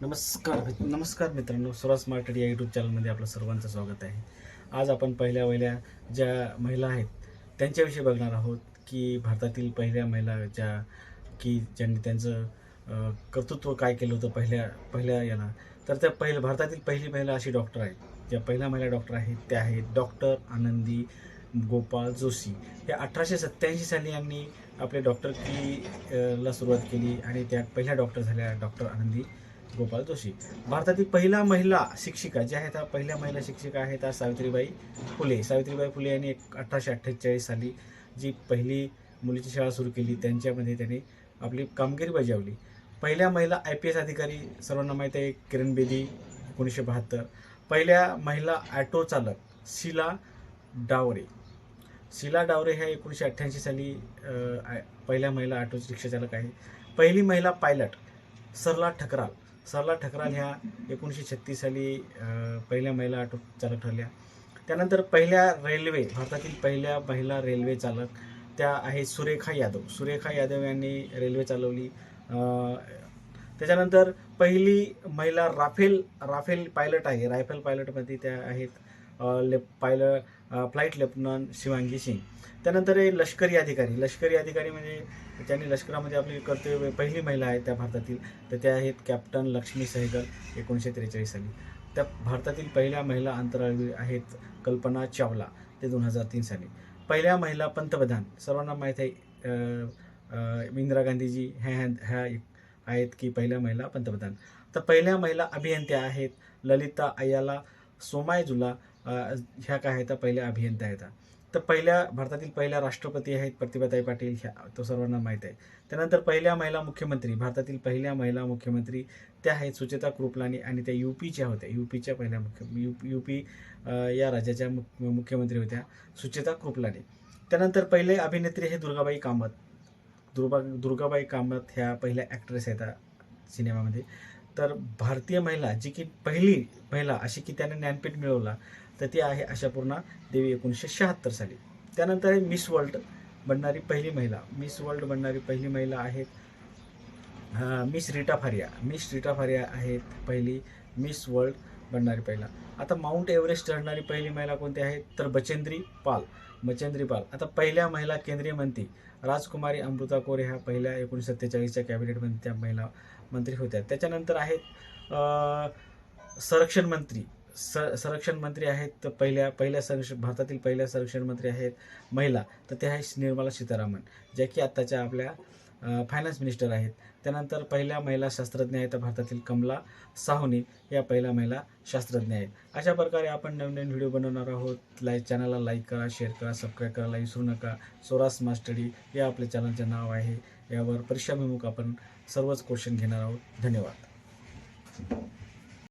नमस्कार नमस्कार मित्रांनो स्वराज स्मार्ट या यूट्यूब चॅनलमध्ये आपलं सर्वांचं स्वागत आहे. आज आपण पहिल्या वहिल्या ज्या महिला आहेत त्यांच्याविषयी बघणार आहोत की भारतातील पहिल्या महिला ज्या की ज्यांनी त्यांचं कर्तृत्व काय केलं होतं पहिल्या पहिल्या याला. तर त्या पहिल्या भारतातील पहिली महिला अशी डॉक्टर आहेत. ज्या पहिल्या महिला डॉक्टर आहेत त्या आहेत डॉक्टर आनंदी गोपाळ जोशी. हे अठराशे सत्त्याऐंशी साली यांनी आपले डॉक्टर की ला सुरुवात केली आणि त्या पहिल्या डॉक्टर झाल्या डॉक्टर आनंदी गोपाल जोशी. भारतातील पहिला महिला शिक्षिका ज्या आहेत त्या पहिल्या महिला शिक्षिका आहेत त्या सावित्रीबाई फुले. सावित्रीबाई फुले यांनी एक अठराशे अठ्ठेचाळीस साली जी पहिली मुलीची शाळा सुरू केली त्यांच्यामध्ये त्यांनी आपली कामगिरी बजावली. पहिल्या महिला आय पी एस अधिकारी सर्वांना माहीत आहे किरण बेदी एकोणीसशे बहात्तर. पहिल्या महिला ॲटो चालक शिला डावरे. शिला डावरे ह्या एकोणीसशे अठ्ठ्याऐंशी साली पहिल्या महिला ॲटो रिक्षाचालक आहे. पहिली महिला पायलट सरला ठकराल. सरला ठकराल ह्या एकोणीसशे छत्तीस साली पहिल्या महिला ऑटो चालक ठरल्या. त्यानंतर पहिल्या रेल्वे भारतातील पहिल्या महिला रेल्वे चालक त्या आहेत सुरेखा यादव. सुरेखा यादव यांनी रेल्वे चालवली. त्याच्यानंतर पहिली महिला राफेल राफेल पायलट आहे. रायफेल पायलटमध्ये त्या आहेत. अ, ले pilot flight lieutenant Shivangi Singh. त्यानंतर हे लष्करी अधिकारी. लष्करी अधिकारी म्हणजे त्यांनी लष्करामध्ये आपली कर्तव्य पहिली महिला आहे त्या भारतातील. तर त्या आहेत कॅप्टन लक्ष्मी सहगल एकोणीसशे त्रेचाळीस साली. त्या भारतातील पहिल्या महिला अंतराळवीर आहेत कल्पना चावला ते दोन हजार तीन साली. पहिल्या महिला पंतप्रधान. सर्वांना माहीत आहे इंदिरा गांधीजी ह्या ह्या आहेत की पहिल्या महिला पंतप्रधान. तर पहिल्या महिला अभियंत्या आहेत ललिता अय्याला सोमायजुला ह्या काय आहेत? त्या पहिल्या अभियंता आहेत. तर पहिल्या भारतातील पहिल्या राष्ट्रपती आहेत प्रतिभाताई पाटील ह्या तो सर्वांना माहीत आहे. त्यानंतर पहिल्या महिला मुख्यमंत्री भारतातील पहिल्या महिला मुख्यमंत्री त्या आहेत सुचेता कृपलानी आणि त्या यू पीच्या होत्या. यू पीच्या पहिल्या मुख्य यू यू पी या राज्याच्या मुख मुख्यमंत्री होत्या सुचेता कृपलानी त्यानंतर पहिले अभिनेत्री हे दुर्गाबाई कामत. दुर्गा दुर्गाबाई कामत ह्या पहिल्या ॲक्ट्रेस आहेत सिनेमामध्ये. तर भारतीय महिला जी की पहिली महिला अशी की त्याने ज्ञानपीठ मिळवला तर ती आहे आशापूर्णा देवी एकोणीसशे शहात्तर साली. त्यानंतर आहे मिस वर्ल्ड बनणारी पहिली महिला. मिस वर्ल्ड बनणारी पहिली महिला आहेत मिस रिटा फारिया. मिस रिटा फारिया आहेत पहिली. मिस वर्ल्ड बनणारी पहिला. आता माउंट एव्हरेस्ट चढणारी पहिली महिला कोणती आहे? तर बचेंद्री पाल. बचेंद्री पाल. आता पहिल्या महिला केंद्रीय मंत्री राजकुमारी अमृता कोरे ह्या पहिल्या एकोणीसशे सत्तेचाळीसच्या कॅबिनेटमध्ये त्या महिला मंत्री होत्या. त्याच्यानंतर आहेत संरक्षण मंत्री. स संरक्षण मंत्री आहेत तर पहिल्या पहिल्या संरक्षण भारतातील पहिल्या संरक्षण मंत्री आहेत महिला. तर ते आहे निर्मला सीतारामन ज्या की आत्ताच्या आपल्या फायनान्स मिनिस्टर आहेत. त्यानंतर पहिल्या महिला शास्त्रज्ञ आहेत भारतातील कमला साहनी. या पहिल्या महिला शास्त्रज्ञ आहेत. अशा प्रकारे आपण नवीन नवीन व्हिडिओ बनवणार आहोत. लाईक चॅनलला लाईक करा शेअर करा सबस्क्राईब करायला विसरू नका. सोरा मास्टडी स्टडी या आपल्या चॅनलचे नाव आहे. यावर परीक्षाभिमुख आपण सर्वच क्वेश्चन घेणार आहोत. धन्यवाद.